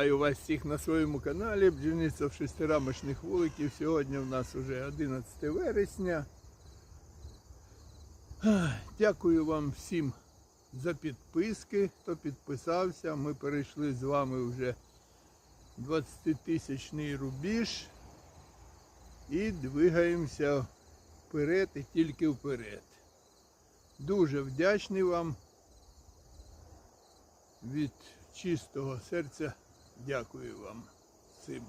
Вітаю вас всіх на своєму каналі Бджільниця в шестирамочних вуликів. Сьогодні у нас вже 11 вересня. Дякую вам всім за підписки, хто підписався. Ми перейшли з вами вже 20-тисячний рубіж і двигаємося вперед і тільки вперед. Дуже вдячний вам від чистого серця дякую вам всім,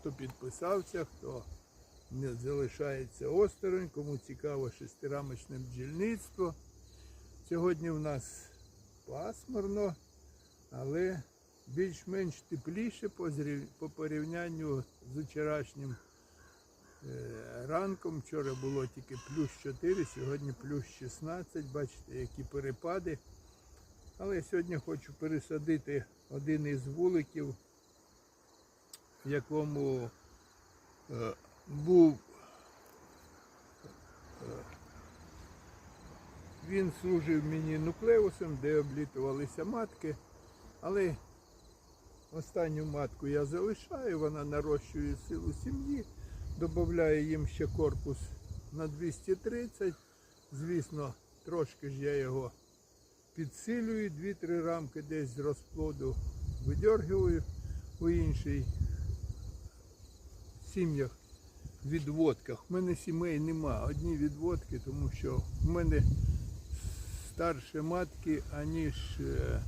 хто підписався, хто не залишається осторонь, кому цікаво шестирамочне бджільництво. Сьогодні в нас пасмурно, але більш-менш тепліше по порівнянню з вчорашнім е, ранком. Вчора було тільки плюс 4, сьогодні плюс 16. Бачите, які перепади. Але сьогодні хочу пересадити один із вуликів, в якому е, був. е, він служив мені нуклеусом, де облітувалися матки. Але останню матку я залишаю, вона нарощує силу сім'ї, додаю їм ще корпус на 230. Звісно, трошки ж я його підсилюю, 2-3 рамки десь з розплоду видергую у іншій сім'ях відводках. У мене сімей нема, одні відводки, тому що в мене старші матки, аніж е,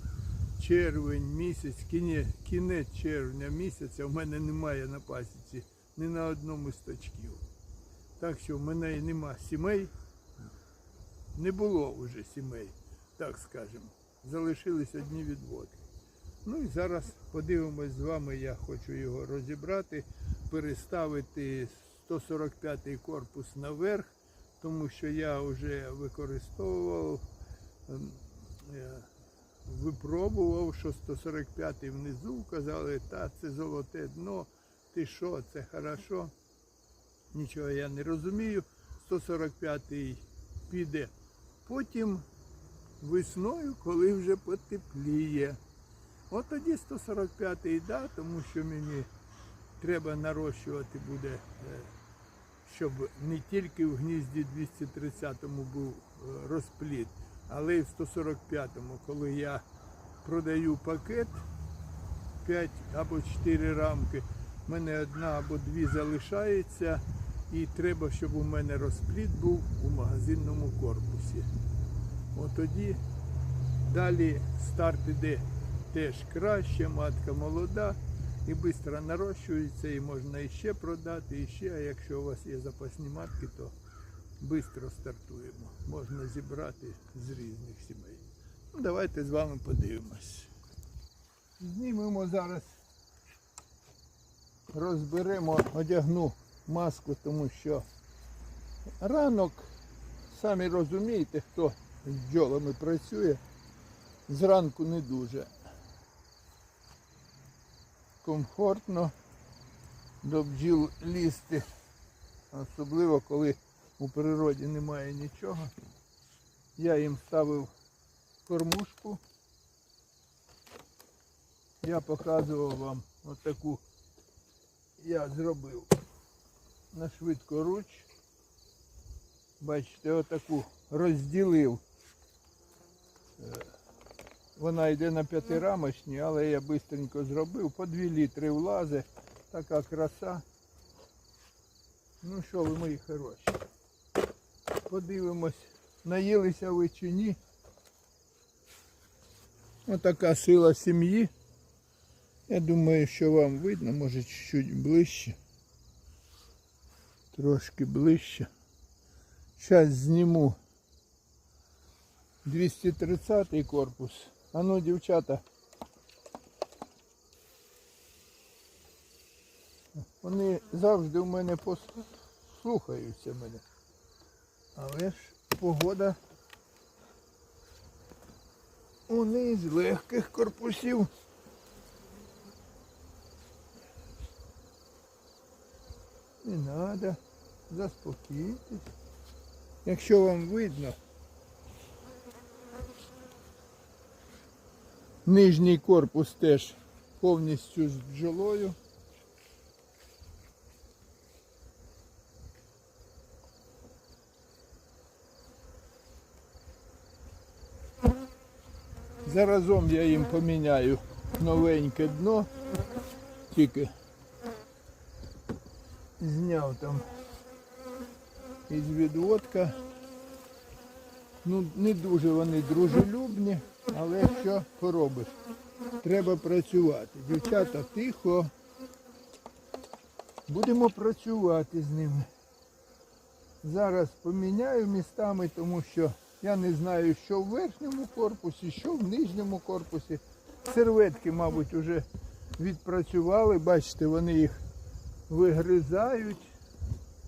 червень місяць, кіне- кінець червня місяця в мене немає на пасіці ні на одному з точків. Так що в мене і нема сімей, не було вже сімей так скажемо. Залишились одні відводки. Ну і зараз подивимось з вами, я хочу його розібрати, переставити 145-й корпус наверх, тому що я вже використовував, ем, е, випробував, що 145-й внизу казали, та це золоте дно, ти що, це хорошо. Нічого я не розумію. 145-й піде. Потім весною, коли вже потепліє. От тоді 145-й да, тому що мені треба нарощувати буде, е, щоб не тільки в гнізді 230-му був е, розплід, але й в 145-му, коли я продаю пакет 5 або 4 рамки, в мене одна або дві залишається, і треба, щоб у мене розплід був у магазинному корпусі. От тоді далі старт іде теж краще, матка молода і швидко нарощується, і можна іще продати, і ще, а якщо у вас є запасні матки, то швидко стартуємо. Можна зібрати з різних сімей. Ну, давайте з вами подивимось. Знімемо зараз, розберемо, одягну маску, тому що ранок, самі розумієте, хто з бджолами працює, зранку не дуже комфортно до бджіл лізти, особливо коли у природі немає нічого. Я їм ставив кормушку. Я показував вам отаку я зробив на швидкоруч. Бачите, отаку розділив. Е, Вона йде на п'ятирамочні, але я швидко зробив. По 2 літри влазе. Така краса. Ну що ви, мої хороші. Подивимось, наїлися ви чи ні. Отака сила сім'ї. Я думаю, що вам видно, може чуть-чуть ближче. Трошки ближче. Зараз зніму 230 корпус. А ну, дівчата. Вони завжди в мене послухаються мене. Але ж погода вони з легких корпусів. Не треба заспокійтесь. Якщо вам видно, нижній корпус теж повністю з бджолою. Заразом я їм поміняю новеньке дно, тільки зняв там із відводка. Ну, не дуже вони дружелюбні, але що поробиш? Треба працювати. Дівчата тихо. Будемо працювати з ними. Зараз поміняю містами, тому що я не знаю, що в верхньому корпусі, що в нижньому корпусі. Серветки, мабуть, вже відпрацювали. Бачите, вони їх вигризають.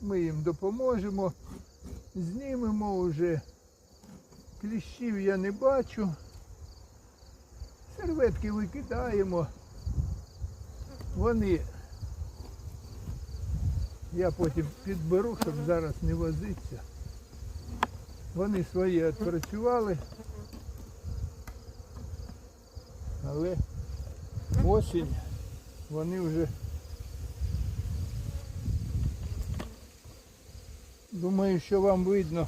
Ми їм допоможемо. Знімемо вже. Кліщів я не бачу. Серветки викидаємо. Вони я потім підберу, щоб зараз не возитися. Вони свої відпрацювали. Але осінь вони вже думаю, що вам видно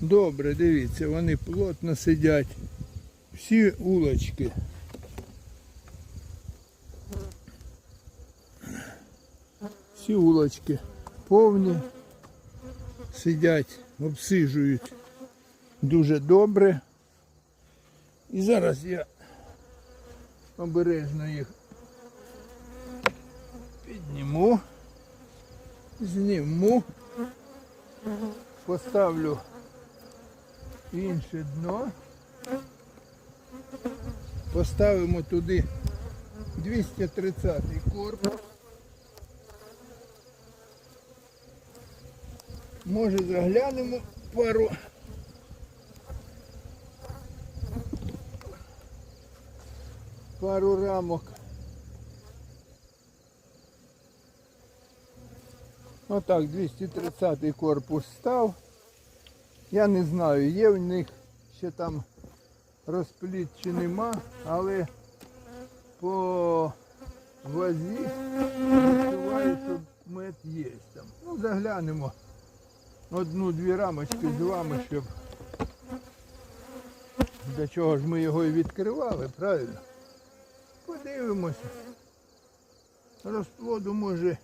добре, дивіться, вони плотно сидять. Всі улочки. Всі улочки повні, сидять, обсижують дуже добре. І зараз я обережно їх підніму, зніму, поставлю інше дно, поставимо туди 230 корпус. Може заглянемо пару. Пару рамок. Отак, 230 корпус став. Я не знаю, є в них ще там розпліт чи нема, але по вазі відчуваю, що мед є там. Ну, заглянемо одну-дві рамочки з вами, щоб для чого ж ми його і відкривали, правильно? Подивимося. Розплоду може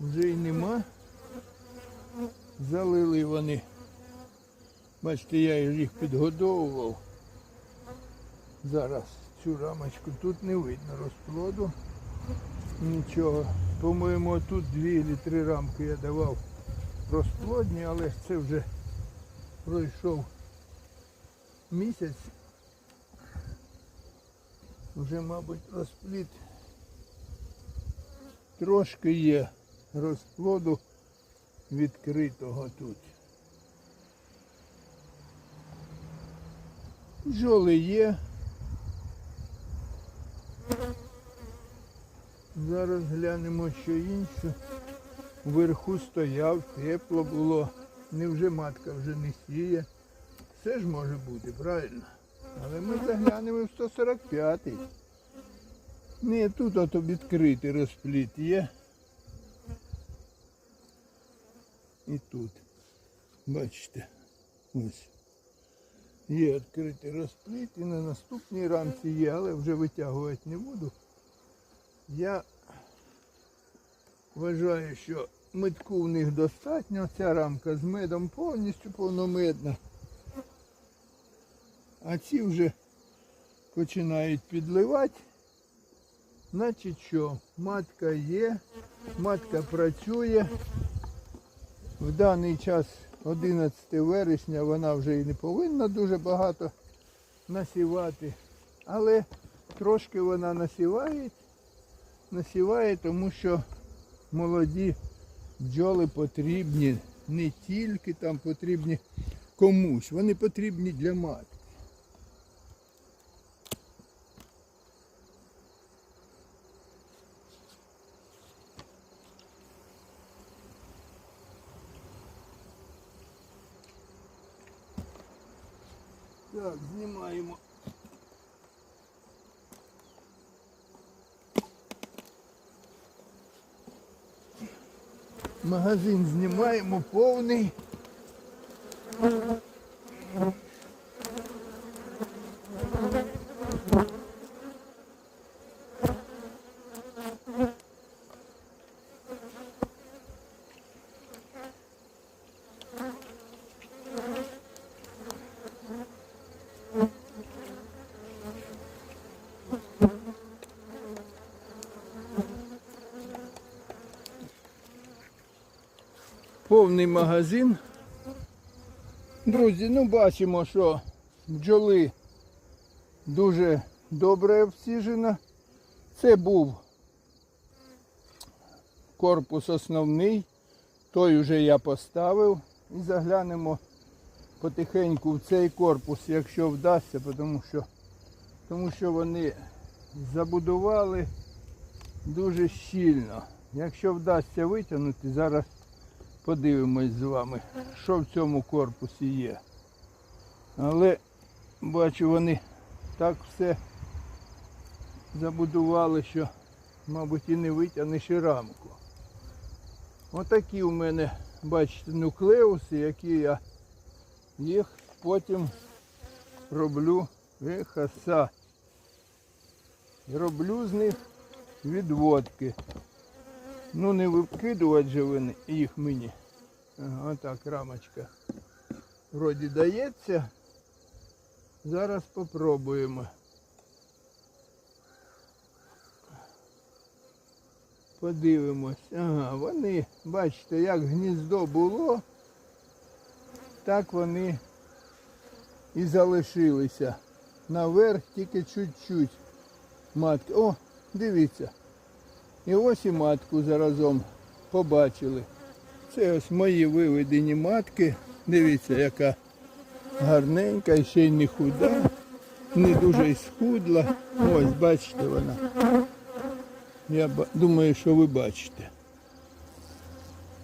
вже й нема. Залили вони. Бачите, я їх підгодовував. Зараз цю рамочку тут не видно розплоду. Нічого. По-моєму, тут дві чи три рамки я давав розплодні, але це вже пройшов місяць. Вже, мабуть, розплід трошки є розплоду відкритого тут. Бджоли є. Зараз глянемо що інше. Вверху стояв, тепло було. Невже матка вже не сіє. Все ж може бути, правильно? Але ми заглянемо в 145-й. Ні, тут ото відкритий розпліт є. І тут. Бачите. Ось. Є відкритий розпліт і на наступній рамці є, але вже витягувати не буду. Я вважаю, що медку в них достатньо. Ця рамка з медом повністю повномедна. А ці вже починають підливати. Значить що, матка є, матка працює. В даний час 11 вересня вона вже і не повинна дуже багато насівати. Але трошки вона насіває, насіває, тому що молоді бджоли потрібні не тільки там потрібні комусь, вони потрібні для матки. Так, знімаємо Магазин знімаємо повний. Повний магазин. Друзі, ну бачимо, що бджоли дуже добре обсіжена. Це був корпус основний. Той вже я поставив. І заглянемо потихеньку в цей корпус, якщо вдасться, тому що, тому що вони забудували дуже щільно. Якщо вдасться витягнути, зараз подивимось з вами, що в цьому корпусі є. Але бачу, вони так все забудували, що, мабуть, і не витягнеш і рамку. Отакі у мене, бачите, нуклеуси, які я їх потім роблю ехаса. Роблю з них відводки. Ну не викидувати же їх мені. Отак рамочка. Вроді дається. Зараз попробуємо. Подивимось. Ага, вони, бачите, як гніздо було, так вони і залишилися. Наверх тільки чуть-чуть матки. О, дивіться. І ось і матку заразом побачили. Це ось мої виведені матки. Дивіться, яка гарненька, і ще й не худа, не дуже й схудла. Ось, бачите вона. Я думаю, що ви бачите.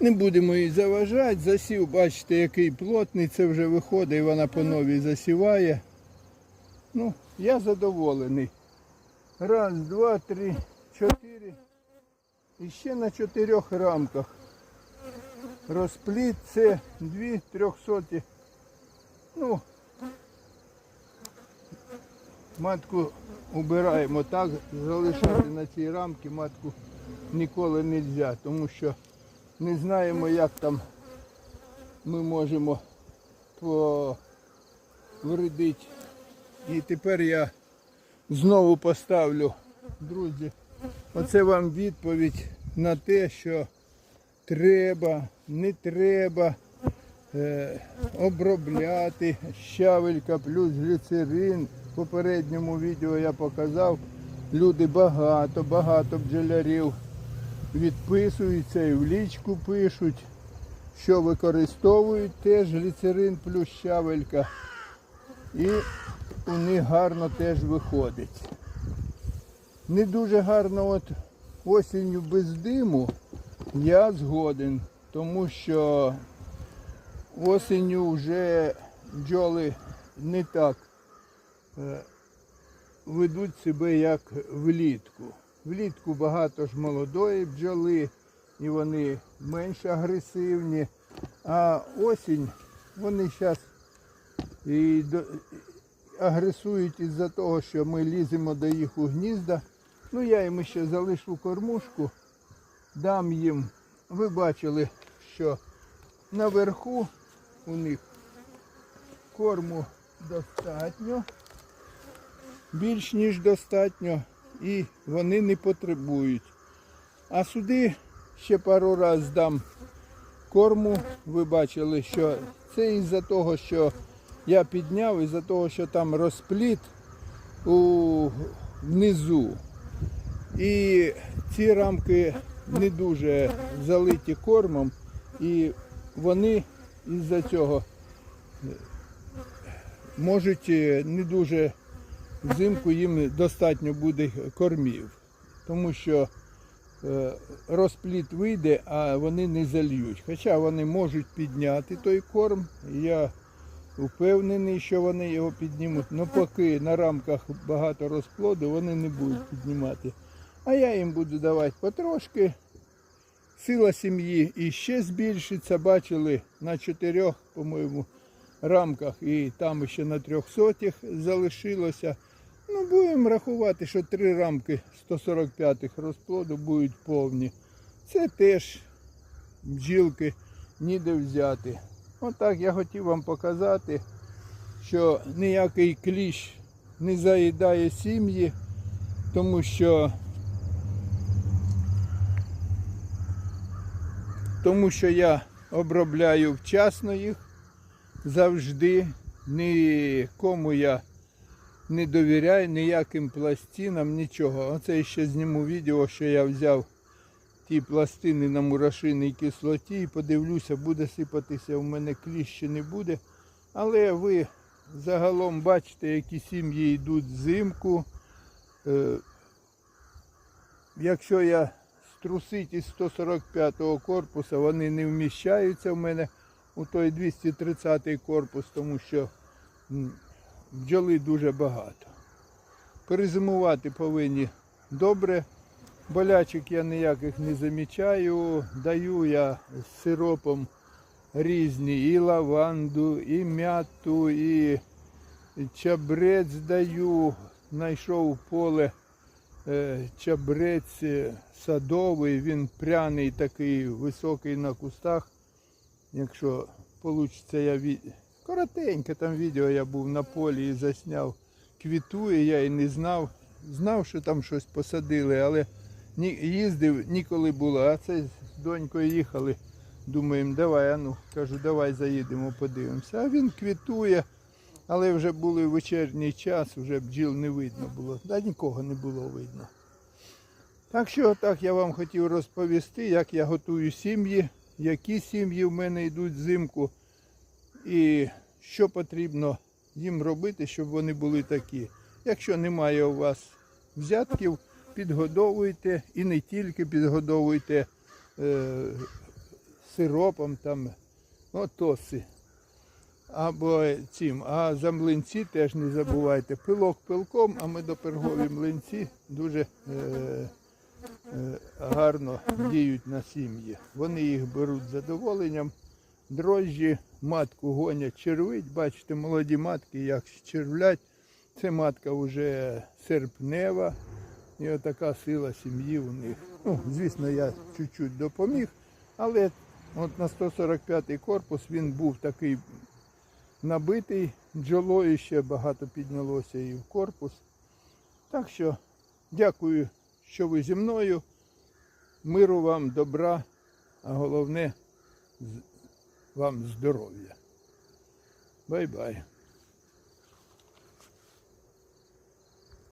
Не будемо її заважати. Засів, бачите, який плотний, це вже виходить і вона по новій засіває. Ну, я задоволений. Раз, два, три, чотири. І ще на чотирьох рамках. Розпліт це дві трьохсоті. Ну, матку убираємо так, залишати на цій рамці матку ніколи не можна, тому що не знаємо, як там ми можемо повредити. І тепер я знову поставлю, друзі, оце вам відповідь на те, що треба, не треба е, обробляти щавелька плюс гліцерин. В попередньому відео я показав, люди багато, багато бджолярів відписуються і в лічку пишуть, що використовують теж гліцерин плюс щавелька. І у них гарно теж виходить. Не дуже гарно от осінню без диму я згоден, тому що осінню вже бджоли не так е, ведуть себе, як влітку. Влітку багато ж молодої бджоли, і вони менш агресивні. А осінь вони зараз і агресують із-за того, що ми ліземо до їх у гнізда. Ну я їм ще залишу кормушку, дам їм. Ви бачили, що наверху у них корму достатньо, більш ніж достатньо, і вони не потребують. А сюди ще пару разів дам корму. Ви бачили, що це із-за того, що я підняв, із-за того, що там розпліт у внизу. І ці рамки не дуже залиті кормом, і вони із-за цього можуть е, не дуже взимку їм достатньо буде кормів, тому що е, розпліт вийде, а вони не зальють. Хоча вони можуть підняти той корм. Я впевнений, що вони його піднімуть. але поки на рамках багато розплоду, вони не будуть піднімати. А я їм буду давати потрошки сила сім'ї іще збільшиться. Бачили на чотирьох, по-моєму, рамках і там ще на трьохсотих залишилося. Ну, будемо рахувати, що три рамки 145-х розплоду будуть повні. Це теж бджілки ніде взяти. Отак я хотів вам показати, що ніякий кліщ не заїдає сім'ї, тому що тому що я обробляю вчасно їх завжди. Нікому я не довіряю ніяким пластинам, нічого. Оце ще зніму відео, що я взяв ті пластини на мурашиній кислоті і подивлюся, буде сипатися в мене кліщ не буде. Але ви загалом бачите, які сім'ї йдуть взимку. Е, Якщо я струсить із 145-го корпусу, вони не вміщаються в мене у той 230-й корпус, тому що бджоли дуже багато. Перезимувати повинні добре. Болячок я ніяких не замічаю. Даю я з сиропом різні і лаванду, і м'яту, і чабрець даю. Знайшов поле чабрець е, садовий, він пряний такий, високий на кустах. Якщо вийде, я від... коротеньке там відео я був на полі і засняв. Квітує, я і не знав. Знав, що там щось посадили, але ні, їздив ніколи було. А це з донькою їхали. Думаємо, давай, а ну, кажу, давай заїдемо, подивимося. А він квітує, але вже були вечірній час, вже бджіл не видно було. Да нікого не було видно. Так що так я вам хотів розповісти, як я готую сім'ї, які сім'ї в мене йдуть взимку і що потрібно їм робити, щоб вони були такі. Якщо немає у вас взятків, підгодовуйте і не тільки підгодовуйте е, сиропом там, отоси. Або цим, а за млинці теж не забувайте. Пилок пилком, а медопергові млинці дуже е, е, гарно діють на сім'ї. Вони їх беруть з задоволенням. Дрожжі, матку гонять червить. Бачите, молоді матки як червлять. Це матка вже серпнева. І отака сила сім'ї у них. Ну, звісно, я чуть-чуть допоміг, але от на 145-й корпус він був такий набитий бджолою, ще багато піднялося і в корпус. Так що дякую, що ви зі мною. Миру вам, добра, а головне вам здоров'я. Бай-бай.